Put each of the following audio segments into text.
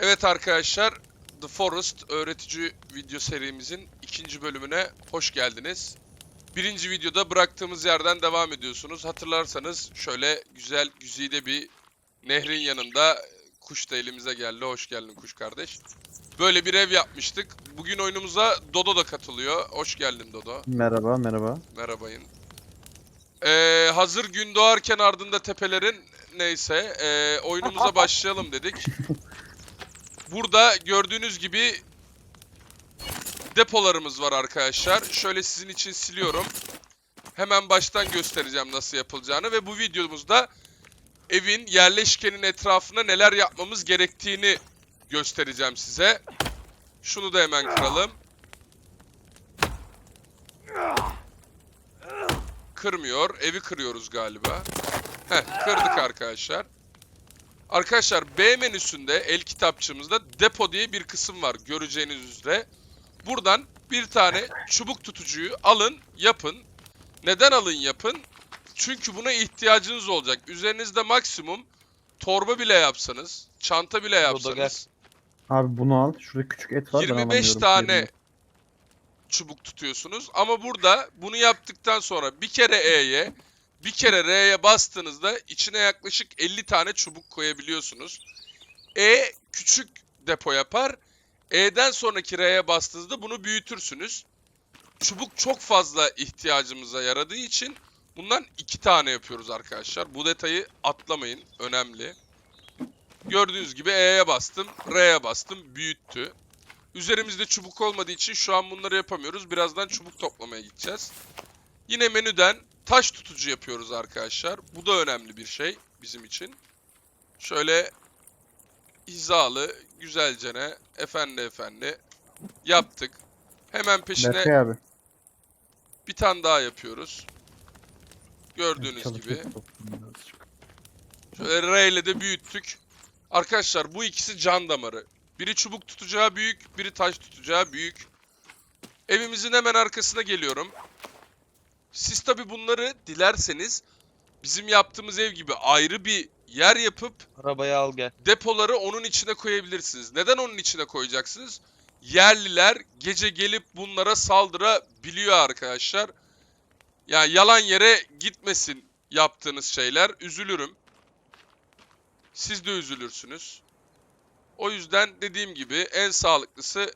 Evet arkadaşlar, The Forest öğretici video serimizin ikinci bölümüne hoş geldiniz. Birinci videoda bıraktığımız yerden devam ediyorsunuz. Hatırlarsanız şöyle güzel güzide bir nehrin yanında kuş da elimize geldi. Hoş geldin kuş kardeş. Böyle bir ev yapmıştık. Bugün oyunumuza Dodo da katılıyor. Hoş geldin Dodo. Merhaba, merhaba. Merhabayın. Ee, hazır gün doğarken ardında tepelerin neyse ee, oyunumuza başlayalım dedik. Burada gördüğünüz gibi depolarımız var arkadaşlar. Şöyle sizin için siliyorum. Hemen baştan göstereceğim nasıl yapılacağını ve bu videomuzda evin yerleşkenin etrafına neler yapmamız gerektiğini göstereceğim size. Şunu da hemen kıralım. Kırmıyor. Evi kırıyoruz galiba. Heh, kırdık arkadaşlar. Arkadaşlar B menüsünde el kitapçığımızda depo diye bir kısım var göreceğiniz üzere. Buradan bir tane çubuk tutucuyu alın, yapın. Neden alın yapın? Çünkü buna ihtiyacınız olacak. Üzerinizde maksimum torba bile yapsanız, çanta bile yapsanız Abi bunu al. Şurada küçük et var. ben 25 alamıyorum. tane çubuk tutuyorsunuz. Ama burada bunu yaptıktan sonra bir kere E'ye, bir kere R'ye bastığınızda içine yaklaşık 50 tane çubuk koyabiliyorsunuz. E küçük depo yapar. E'den sonraki R'ye bastığınızda bunu büyütürsünüz. Çubuk çok fazla ihtiyacımıza yaradığı için bundan iki tane yapıyoruz arkadaşlar. Bu detayı atlamayın. Önemli. Gördüğünüz gibi E'ye bastım, R'ye bastım, büyüttü. Üzerimizde çubuk olmadığı için şu an bunları yapamıyoruz. Birazdan çubuk toplamaya gideceğiz. Yine menüden taş tutucu yapıyoruz arkadaşlar. Bu da önemli bir şey bizim için. Şöyle hizalı, güzelcene, efendi efendi yaptık. Hemen peşine Berkay abi. bir tane daha yapıyoruz. Gördüğünüz gibi. Şöyle R ile de büyüttük. Arkadaşlar bu ikisi can damarı. Biri çubuk tutacağı büyük, biri taş tutacağı büyük. Evimizin hemen arkasına geliyorum. Siz tabi bunları dilerseniz bizim yaptığımız ev gibi ayrı bir yer yapıp Arabayı al gel. depoları onun içine koyabilirsiniz. Neden onun içine koyacaksınız? Yerliler gece gelip bunlara saldırabiliyor arkadaşlar. Ya yalan yere gitmesin yaptığınız şeyler. Üzülürüm. Siz de üzülürsünüz. O yüzden dediğim gibi en sağlıklısı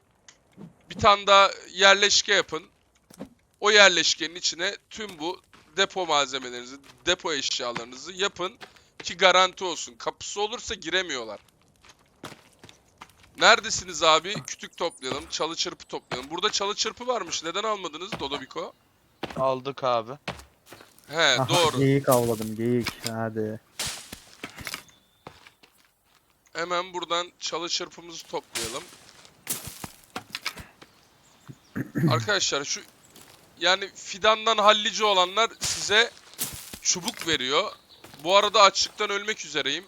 bir tane daha yerleşke yapın. O yerleşkenin içine tüm bu depo malzemelerinizi, depo eşyalarınızı yapın ki garanti olsun. Kapısı olursa giremiyorlar. Neredesiniz abi? Kütük toplayalım, çalı çırpı toplayalım. Burada çalı çırpı varmış. Neden almadınız Dodobiko? Aldık abi. He, Aha, doğru. Geyik avladım, geyik. Hadi. Hemen buradan çalı çırpımızı toplayalım. Arkadaşlar şu yani fidandan hallici olanlar size çubuk veriyor. Bu arada açlıktan ölmek üzereyim.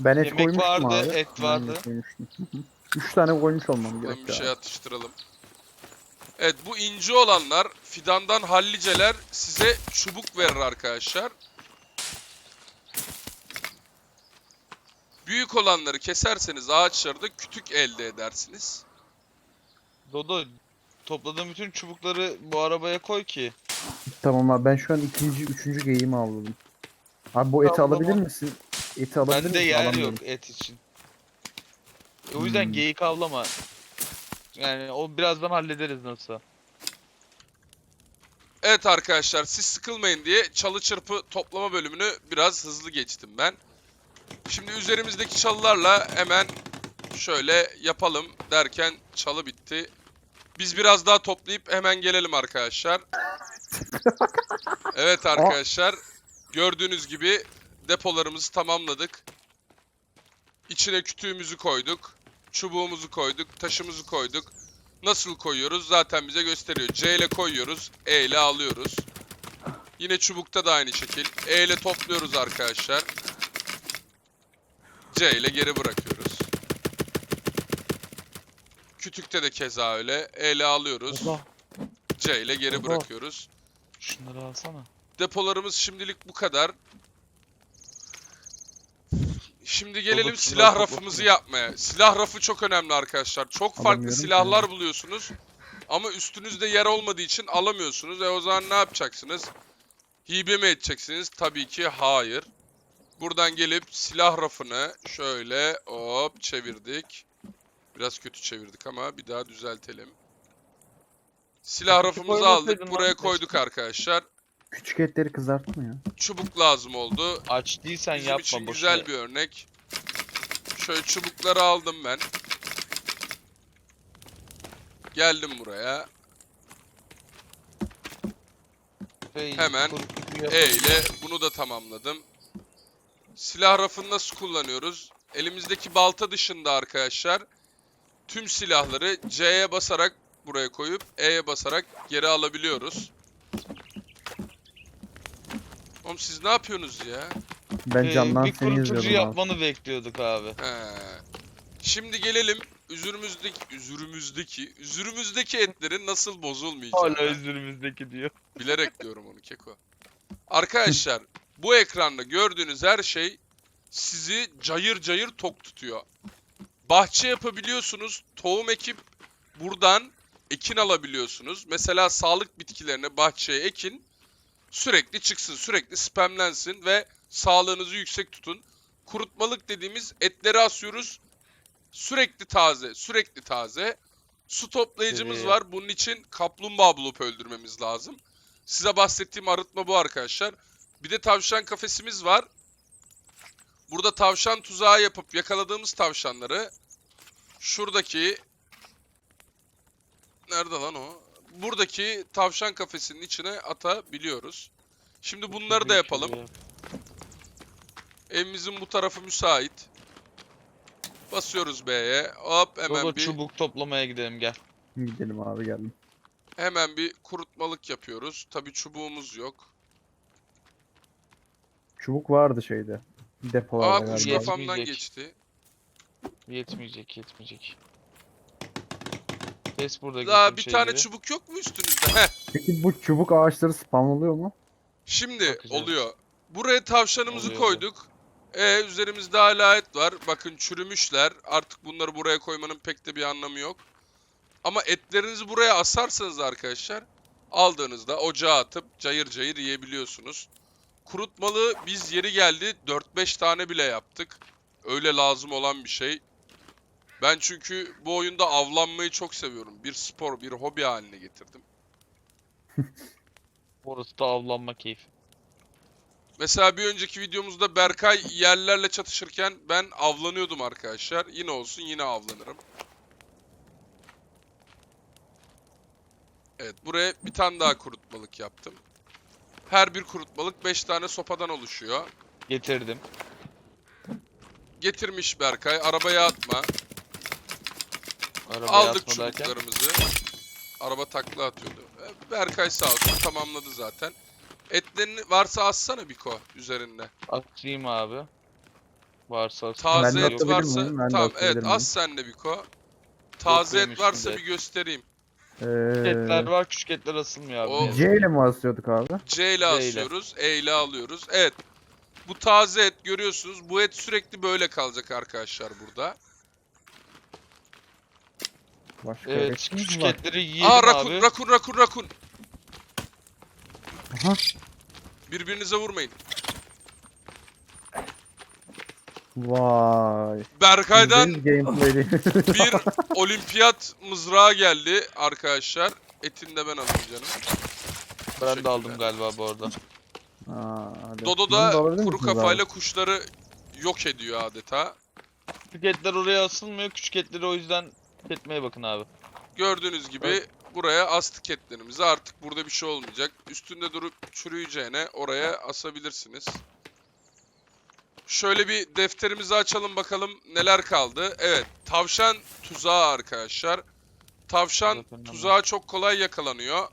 Ben et Yemek koymuştum vardı, abi. et Ben vardı. koymuştum. Hı. Üç tane koymuş olmam gerek bir ya. şey atıştıralım. Evet bu ince olanlar fidandan halliceler size çubuk verir arkadaşlar. Büyük olanları keserseniz ağaçlarda kütük elde edersiniz. Dodo topladığım bütün çubukları bu arabaya koy ki. Tamam abi ben şu an ikinci, üçüncü geyiğimi avladım. Abi bu eti Tamam, alabilir tamam. misin? Eti alabilir Bende misin? yer Alamıyorum. yok et için. E, o yüzden Hmm. geyik avlama. Yani o birazdan hallederiz nasıl. Evet arkadaşlar siz sıkılmayın diye çalı çırpı toplama bölümünü biraz hızlı geçtim ben. Şimdi üzerimizdeki çalılarla hemen şöyle yapalım derken çalı bitti. Biz biraz daha toplayıp hemen gelelim arkadaşlar. Evet arkadaşlar gördüğünüz gibi depolarımızı tamamladık. İçine kütüğümüzü koyduk. Çubuğumuzu koyduk. Taşımızı koyduk. Nasıl koyuyoruz? Zaten bize gösteriyor. C ile koyuyoruz. E ile alıyoruz. Yine çubukta da aynı şekil. E ile topluyoruz arkadaşlar. C ile geri bırakıyoruz. Kütükte de keza öyle. E ile alıyoruz. C ile geri Baba. bırakıyoruz. şunları alsana. Depolarımız şimdilik bu kadar. Şimdi gelelim Robot silah robot rafımızı robot. yapmaya. Silah rafı çok önemli arkadaşlar. Çok farklı Alamıyorum ki. silahlar buluyorsunuz. Ama üstünüzde yer olmadığı için alamıyorsunuz. E o zaman ne yapacaksınız? Hibe mi edeceksiniz? Tabii ki hayır. Buradan gelip silah rafını şöyle hop çevirdik. Biraz kötü çevirdik ama bir daha düzeltelim. Silah rafımızı aldık. Buraya koyduk arkadaşlar. Küçük etleri kızartma ya. Çubuk lazım oldu. Aç değilsen Bizim yapma için boşuna. güzel bir örnek. Şöyle çubukları aldım ben. Geldim buraya. Hemen E ile bunu da tamamladım. Silah rafını nasıl kullanıyoruz? Elimizdeki balta dışında arkadaşlar tüm silahları C'ye basarak buraya koyup E'ye basarak geri alabiliyoruz. Oğlum siz ne yapıyorsunuz ya? Ben Şey, camdan bir seni kurutucu izliyordum abi. yapmanı bekliyorduk abi. He. Şimdi gelelim üzürümüzdeki üzürümüzdeki üzürümüzdeki etlerin nasıl. Hala üzerimizdeki diyor. Bilerek diyorum onu Keko. Arkadaşlar bu ekranda gördüğünüz her şey sizi cayır cayır tok tutuyor. Bahçe yapabiliyorsunuz, tohum ekip buradan ekin alabiliyorsunuz. Mesela sağlık bitkilerini bahçeye ekin, sürekli çıksın, sürekli spamlensin ve sağlığınızı yüksek tutun. Kurutmalık dediğimiz etleri asıyoruz. Sürekli taze, sürekli taze. Su toplayıcımız Evet. var. Bunun için kaplumbağa bulup öldürmemiz lazım. Size bahsettiğim arıtma bu arkadaşlar. Bir de tavşan kafesimiz var. Burada tavşan tuzağı yapıp yakaladığımız tavşanları şuradaki nerede lan o? Buradaki tavşan kafesinin içine atabiliyoruz. Şimdi bunları da yapalım. Evimizin bu tarafı müsait. Basıyoruz B'ye. Hop hemen Dodo bir çubuk toplamaya gidelim gel. Gidelim abi geldim. hemen bir kurutmalık yapıyoruz. Tabii çubuğumuz yok. Çubuk vardı şeyde. Depolarda Aa galiba. kuş Yetmeyecek. kafamdan geçti. Yetmeyecek yetmeyecek. Kes burada Daha bir tane şeyleri. çubuk yok mu üstünüzde? Heh. Peki bu çubuk ağaçları spamlanıyor mu? Şimdi Bakacağız. oluyor. Buraya tavşanımızı Oluyor, koyduk. E üzerimizde hala et var. Bakın çürümüşler. Artık bunları buraya koymanın pek de bir anlamı yok. Ama etlerinizi buraya asarsanız arkadaşlar aldığınızda ocağa atıp cayır cayır yiyebiliyorsunuz. Kurutmalı biz yeri geldi 4-5 tane bile yaptık. Öyle lazım olan bir şey. Ben çünkü bu oyunda avlanmayı çok seviyorum. Bir spor, bir hobi haline getirdim. Orası da avlanma keyfi. Mesela bir önceki videomuzda Berkay yerlerle çatışırken ben avlanıyordum arkadaşlar. Yine olsun yine avlanırım. Evet buraya bir tane daha kurutmalık yaptım. Her bir kurutmalık 5 tane sopadan oluşuyor. Getirdim. Getirmiş Berkay arabaya atma. Arabaya Aldık atma derken. çubuklarımızı. Araba takla atıyordu. E, Berkay sağ olsun tamamladı zaten. Etlerini varsa assana Biko üzerinde. Atayım abi. Varsa Taze et varsa miyim? Ben de tamam atabilir evet miyim? az sen de Biko. Taze et varsa bir göstereyim. Etler Ee, var küçük etler asılmıyor abi. O- C ile mi asıyorduk abi? C ile C ile. asıyoruz, E ile alıyoruz. Evet. Bu taze et görüyorsunuz. Bu et sürekli böyle kalacak arkadaşlar burada. Başka Evet et mi küçük var? etleri yiyelim Aa rakun, abi. rakun, rakun, rakun. Aha. Birbirinize vurmayın. Vay. Berkay'dan bir olimpiyat mızrağı geldi arkadaşlar. Etini de ben alayım canım. Ben de aldım galiba bu arada. Aa, hadi. Dodo Bunu da kuru misiniz abi? kafayla kuşları yok ediyor adeta. Küçük etler oraya asılmıyor. Küçük etleri o yüzden etmeye bakın abi. Gördüğünüz gibi Evet. buraya astık etlerimizi. Artık burada bir şey olmayacak. Üstünde durup çürüyeceğine oraya asabilirsiniz. Şöyle bir defterimizi açalım bakalım neler kaldı. Evet, tavşan tuzağı arkadaşlar. Tavşan tuzağı çok kolay yakalanıyor.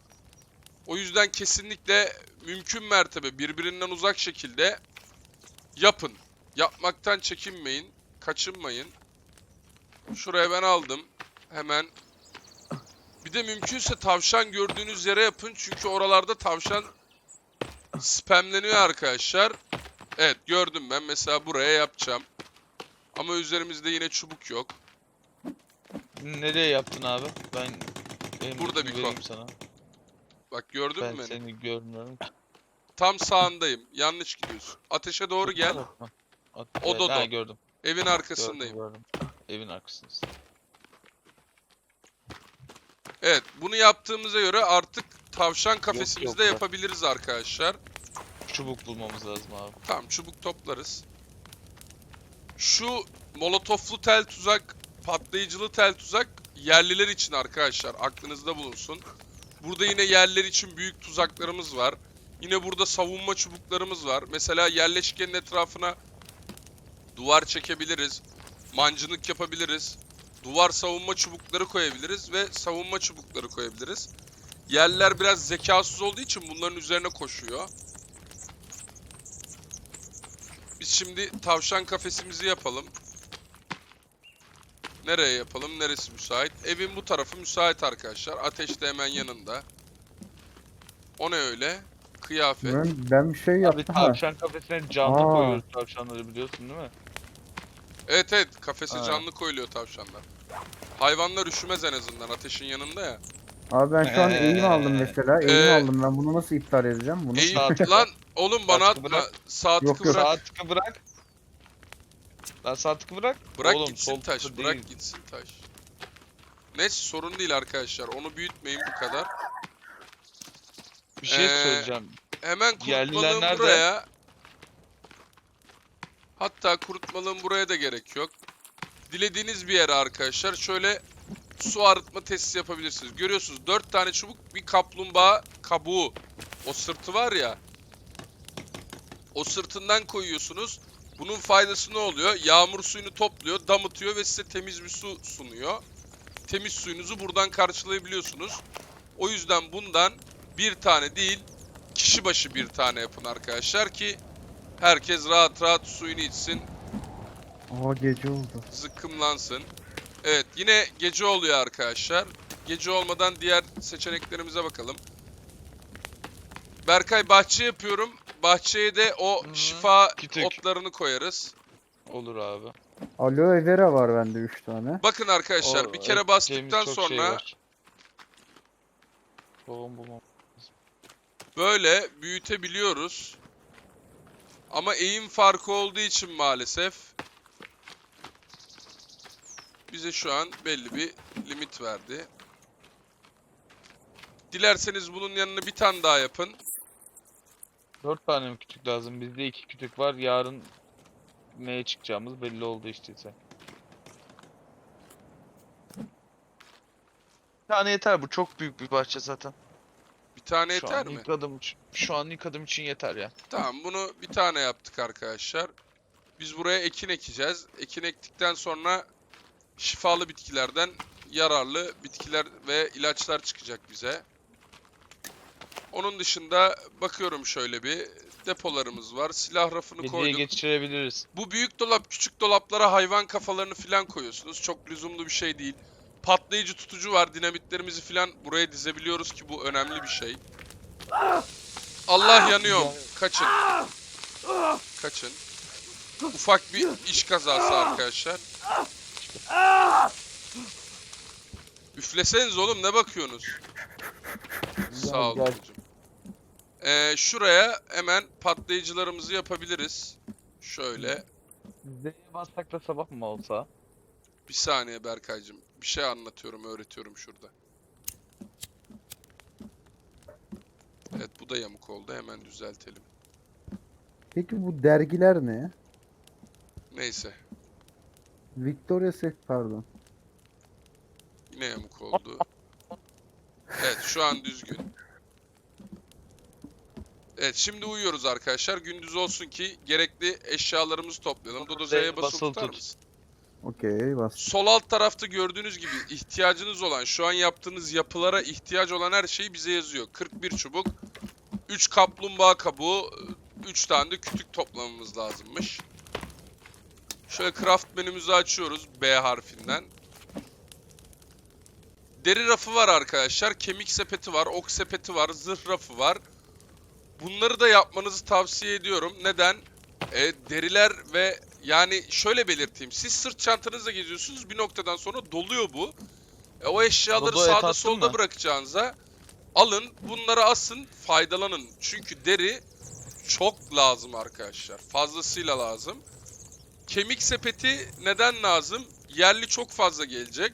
O yüzden kesinlikle mümkün mertebe birbirinden uzak şekilde yapın. Yapmaktan çekinmeyin, kaçınmayın. Şuraya ben aldım. Hemen bir de mümkünse tavşan gördüğünüz yere yapın. Çünkü oralarda tavşan spamleniyor arkadaşlar. Evet gördüm ben. Mesela buraya yapacağım. Ama üzerimizde yine çubuk yok. Nereye yaptın abi? Ben benim Burada bir vereyim sana. Bak gördün Ben mü beni? seni görmüyorum. Tam sağındayım. Yanlış gidiyorsun. Ateşe doğru gel. At- O Dodo. Ha, gördüm. Evin Gördüm, arkasındayım. gördüm. Evin arkasındasın. Evet, bunu yaptığımıza göre artık tavşan kafesimizde yok. yapabiliriz arkadaşlar. Çubuk bulmamız lazım abi. Tamam, çubuk toplarız. Şu molotoflu tel tuzak, patlayıcılı tel tuzak yerliler için arkadaşlar. Aklınızda bulunsun. Burada yine yerliler için büyük tuzaklarımız var. Yine burada savunma çubuklarımız var. Mesela yerleşkenin etrafına duvar çekebiliriz. Mancınık yapabiliriz. Duvar savunma çubukları koyabiliriz ve savunma çubukları koyabiliriz. Yerliler biraz zekasız olduğu için bunların üzerine koşuyor. Biz şimdi tavşan kafesimizi yapalım. Nereye yapalım? Neresi müsait? Evin bu tarafı müsait arkadaşlar. Ateş de hemen yanında. O ne öyle? Kıyafet. Ben, ben bir şey Abi yaptım ha. tavşan kafesine canlı Aa. koyuyoruz tavşanları biliyorsun değil mi? Evet evet kafese Ha. canlı koyuluyor tavşanlar. Hayvanlar üşümez en azından ateşin yanında ya. Abi ben şu an eğim aldım mesela. Eğim Ee, aldım ben bunu nasıl iptal edeceğim? Bunu Eğim Saat- lan oğlum bana Sağ atma. bırak. Sağ tıkı Yok, yok. bırak. Sağ tıkı bırak. Lan sağ tıkı bırak. Bırak Oğlum, gitsin taş. tıkı Bırak değil. gitsin taş. Neyse sorun değil arkadaşlar. Onu büyütmeyin bu kadar. Bir şey Ee, söyleyeceğim. Hemen Yerliler kurutmalığım nerede? buraya. Hatta kurutmalığım buraya da gerek yok. Dilediğiniz bir yere arkadaşlar şöyle su arıtma testi yapabilirsiniz. Görüyorsunuz 4 tane çubuk bir kaplumbağa kabuğu. O sırtı var ya. O sırtından koyuyorsunuz. Bunun faydası ne oluyor? Yağmur suyunu topluyor, damıtıyor ve size temiz bir su sunuyor. Temiz suyunuzu buradan karşılayabiliyorsunuz. O yüzden bundan bir tane değil, kişi başı bir tane yapın arkadaşlar ki herkes rahat rahat suyunu içsin, Aa gece oldu. zıkkımlansın. Evet yine gece oluyor arkadaşlar. Gece olmadan diğer seçeneklerimize bakalım. Berkay bahçe yapıyorum. Bahçeye de o Hı hı. şifa Kütük. otlarını koyarız. Olur abi. Aloe vera var bende 3 tane. Bakın arkadaşlar O- bir kere bastıktan çok şey sonra var. Böyle büyütebiliyoruz. Ama eğim farkı olduğu için maalesef bize şu an belli bir limit verdi. Dilerseniz bunun yanına bir tane daha yapın. Dört tane mi kütük lazım? Bizde iki kütük var. Yarın neye çıkacağımız belli oldu işte. Bir tane yeter bu çok büyük bir bahçe zaten. Bir tane Şu yeter an mi? ilk adım için- şu an ilk adım için yeter ya. Tamam bunu bir tane yaptık arkadaşlar. Biz buraya ekin ekeceğiz. Ekin ektikten sonra şifalı bitkilerden yararlı bitkiler ve ilaçlar çıkacak bize. Onun dışında bakıyorum şöyle bir depolarımız var. Silah rafını Geceye koyduk. geçirebiliriz. Bu büyük dolap, küçük dolaplara hayvan kafalarını filan koyuyorsunuz. Çok lüzumlu bir şey değil. Patlayıcı tutucu var. Dinamitlerimizi filan buraya dizebiliyoruz ki bu önemli bir şey. Allah yanıyorum. Kaçın. Kaçın. Ufak bir iş kazası arkadaşlar. Üfleseniz oğlum ne bakıyorsunuz? Sağ ol Gel. Ee, şuraya hemen patlayıcılarımızı yapabiliriz. Şöyle. Z'ye bassak da sabah mı olsa? Bir saniye Berkaycığım. Bir şey anlatıyorum, öğretiyorum şurada. Evet bu da yamuk oldu. Hemen düzeltelim. Peki bu dergiler ne? Neyse. Victoria Secret pardon. Yine yamuk oldu. Evet şu an düzgün. Evet şimdi uyuyoruz arkadaşlar. Gündüz olsun ki gerekli eşyalarımızı toplayalım. Dodo Z'ye basılı basılı tutar tut. mısın? Okey bas. Sol alt tarafta gördüğünüz gibi ihtiyacınız olan, şu an yaptığınız yapılara ihtiyaç olan her şeyi bize yazıyor. 41 çubuk, 3 kaplumbağa kabuğu, 3 tane de kütük toplamamız lazımmış. Şöyle craft menümüzü açıyoruz B harfinden. Deri rafı var arkadaşlar, kemik sepeti var, ok sepeti var, zırh rafı var. Bunları da yapmanızı tavsiye ediyorum. Neden? E, deriler ve yani şöyle belirteyim. Siz sırt çantanızla geziyorsunuz. Bir noktadan sonra doluyor bu. E, o eşyaları Dodo sağda solda mı? bırakacağınıza alın. Bunları asın. Faydalanın. Çünkü deri çok lazım arkadaşlar. Fazlasıyla lazım. Kemik sepeti neden lazım? Yerli çok fazla gelecek.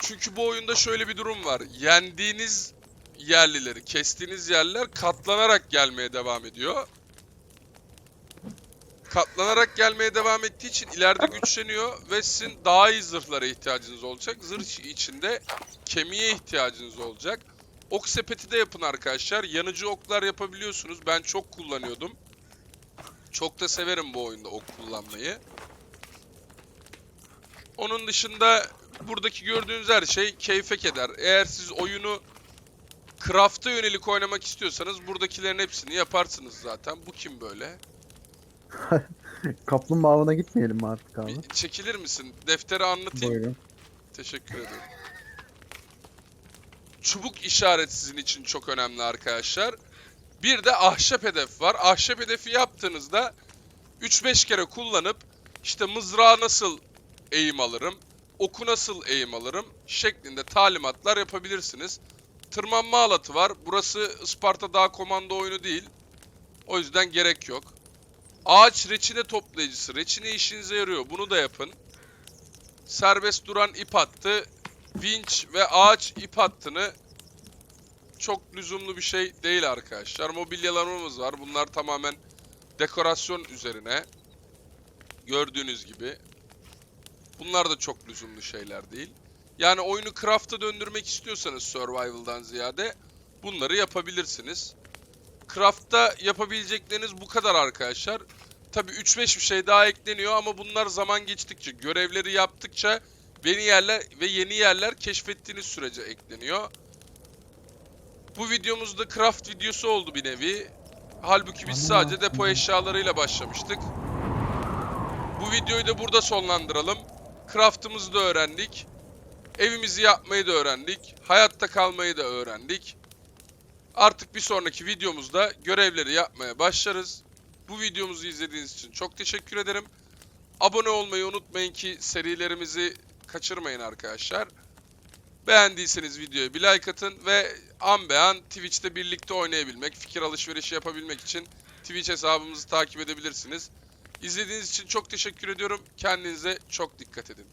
Çünkü bu oyunda şöyle bir durum var. Yendiğiniz yerlileri, kestiğiniz yerler katlanarak gelmeye devam ediyor. Katlanarak gelmeye devam ettiği için ileride güçleniyor ve sizin daha iyi zırhlara ihtiyacınız olacak. Zırh içinde kemiğe ihtiyacınız olacak. Ok sepeti de yapın arkadaşlar. Yanıcı oklar yapabiliyorsunuz. Ben çok kullanıyordum. Çok da severim bu oyunda ok kullanmayı. Onun dışında buradaki gördüğünüz her şey keyfe keder. Eğer siz oyunu craft'a yönelik oynamak istiyorsanız buradakilerin hepsini yaparsınız zaten. Bu kim böyle? Kaplumbağa avına gitmeyelim mi artık abi? Bir çekilir misin? Defteri anlatayım. Buyurun. Teşekkür ederim. Çubuk işaret sizin için çok önemli arkadaşlar. Bir de ahşap hedef var. Ahşap hedefi yaptığınızda 3-5 kere kullanıp işte mızrağı nasıl eğim alırım, oku nasıl eğim alırım şeklinde talimatlar yapabilirsiniz. Tırmanma alatı var. Burası Isparta Dağ Komando oyunu değil. O yüzden gerek yok. Ağaç reçine toplayıcısı. Reçine işinize yarıyor. Bunu da yapın serbest duran ip hattı, vinç ve ağaç ip hattını çok lüzumlu bir şey değil arkadaşlar. Mobilyalarımız var. Bunlar tamamen dekorasyon üzerine. Gördüğünüz gibi. Bunlar da çok lüzumlu şeyler değil. Yani oyunu craft'a döndürmek istiyorsanız survival'dan ziyade bunları yapabilirsiniz. Craft'ta yapabilecekleriniz bu kadar arkadaşlar. Tabi 3-5 bir şey daha ekleniyor ama bunlar zaman geçtikçe, görevleri yaptıkça yeni yerler ve yeni yerler keşfettiğiniz sürece ekleniyor. Bu videomuzda craft videosu oldu bir nevi. Halbuki biz sadece depo eşyalarıyla başlamıştık. Bu videoyu da burada sonlandıralım. Craft'ımızı da öğrendik. Evimizi yapmayı da öğrendik. Hayatta kalmayı da öğrendik. Artık bir sonraki videomuzda görevleri yapmaya başlarız. Bu videomuzu izlediğiniz için çok teşekkür ederim. Abone olmayı unutmayın ki serilerimizi kaçırmayın arkadaşlar. Beğendiyseniz videoya bir like atın ve an be an Twitch'te birlikte oynayabilmek, fikir alışverişi yapabilmek için Twitch hesabımızı takip edebilirsiniz. İzlediğiniz için çok teşekkür ediyorum. Kendinize çok dikkat edin.